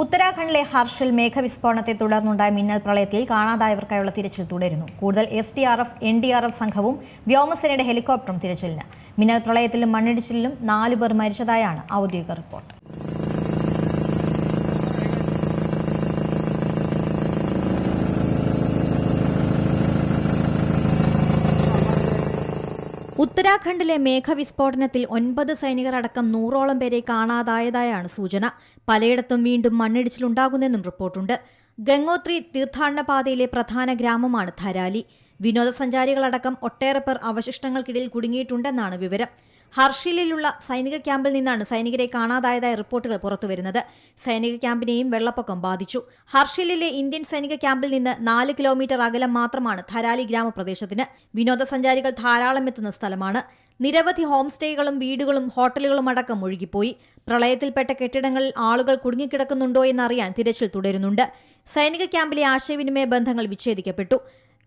ഉത്തരാഖണ്ഡിലെ ഹർഷിൽ മേഘവിസ്ഫോടനത്തെ തുടർന്നുണ്ടായ മിന്നൽ പ്രളയത്തിൽ കാണാതായവർക്കായുള്ള തിരച്ചിൽ തുടരുന്നു. കൂടുതൽ S D R F N D R F സംഘവും വ്യോമസേനയുടെ ഹെലികോപ്റ്ററും തിരച്ചിലിന്. മിന്നൽ പ്രളയത്തിലും മണ്ണിടിച്ചിലിലും നാലു പേർ മരിച്ചതായാണ് ഔദ്യോഗിക റിപ്പോർട്ട്. ഉത്തരാഖണ്ഡിലെ മേഘവിസ്ഫോടനത്തിൽ ഒൻപത് സൈനികർ അടക്കം നൂറോളം പേരെ കാണാതായതായാണ് സൂചന. പലയിടത്തും വീണ്ടും മണ്ണിടിച്ചിലുണ്ടാകുന്നെന്നും റിപ്പോർട്ടുണ്ട്. ഗംഗോത്രി തീർത്ഥാടന പാതയിലെ പ്രധാന ഗ്രാമമാണ് ധരാലി. വിനോദസഞ്ചാരികളടക്കം ഒട്ടേറെ പേർ അവശിഷ്ടങ്ങൾക്കിടയിൽ കുടുങ്ങിയിട്ടുണ്ടെന്നാണ് വിവരം. ഹർഷിലിലുള്ള സൈനിക ക്യാമ്പിൽ നിന്നാണ് സൈനികരെ കാണാതായതായ റിപ്പോർട്ടുകൾ പുറത്തുവരുന്നത്. സൈനിക ക്യാമ്പിനെയും വെള്ളപ്പൊക്കം ബാധിച്ചു. ഹർഷിലിലെ ഇന്ത്യൻ സൈനിക ക്യാമ്പിൽ നിന്ന് നാല് കിലോമീറ്റർ അകലം മാത്രമാണ് ധരാലി ഗ്രാമപ്രദേശത്തിന് വിനോദസഞ്ചാരികൾ ധാരാളം എത്തുന്ന സ്ഥലമാണ്. നിരവധി ഹോം സ്റ്റേകളും വീടുകളും ഹോട്ടലുകളും അടക്കം ഒഴുകിപ്പോയി. പ്രളയത്തിൽപ്പെട്ട കെട്ടിടങ്ങളിൽ ആളുകൾ കുടുങ്ങിക്കിടക്കുന്നുണ്ടോ എന്നറിയാൻ തിരച്ചിൽ തുടരുന്നുണ്ട്. സൈനിക ക്യാമ്പിലെ ആശയവിനിമയ ബന്ധങ്ങൾ വിച്ഛേദിക്കപ്പെട്ടു.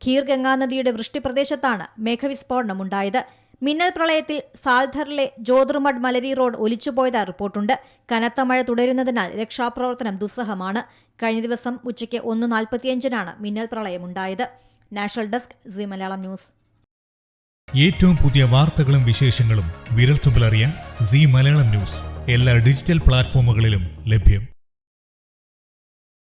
ഖീർ ഗംഗാനദിയുടെ വൃഷ്ടിപ്രദേശത്താണ് മേഘവിസ്ഫോടനമുണ്ടായത്. മിന്നൽ പ്രളയത്തിൽ സാൽധറിലെ ജോദ്രുമഡ് മലരി റോഡ് ഒലിച്ചുപോയതായി റിപ്പോർട്ടുണ്ട്. കനത്ത മഴ തുടരുന്നതിനാൽ രക്ഷാപ്രവർത്തനം ദുസ്സഹമാണ്. കഴിഞ്ഞ ദിവസം ഉച്ചയ്ക്ക് ഒന്ന് നാൽപ്പത്തിയഞ്ചിനാണ് മിന്നൽ പ്രളയമുണ്ടായത് national desk Zee Malayalam news. ഏറ്റവും പുതിയ വാർത്തകളും വിശേഷങ്ങളും വിരൽത്തുമ്പിലറിയാൻ സി മലയാളം ന്യൂസ്. എല്ലാ ഡിജിറ്റൽ പ്ലാറ്റ്ഫോമുകളിലും ലഭ്യം.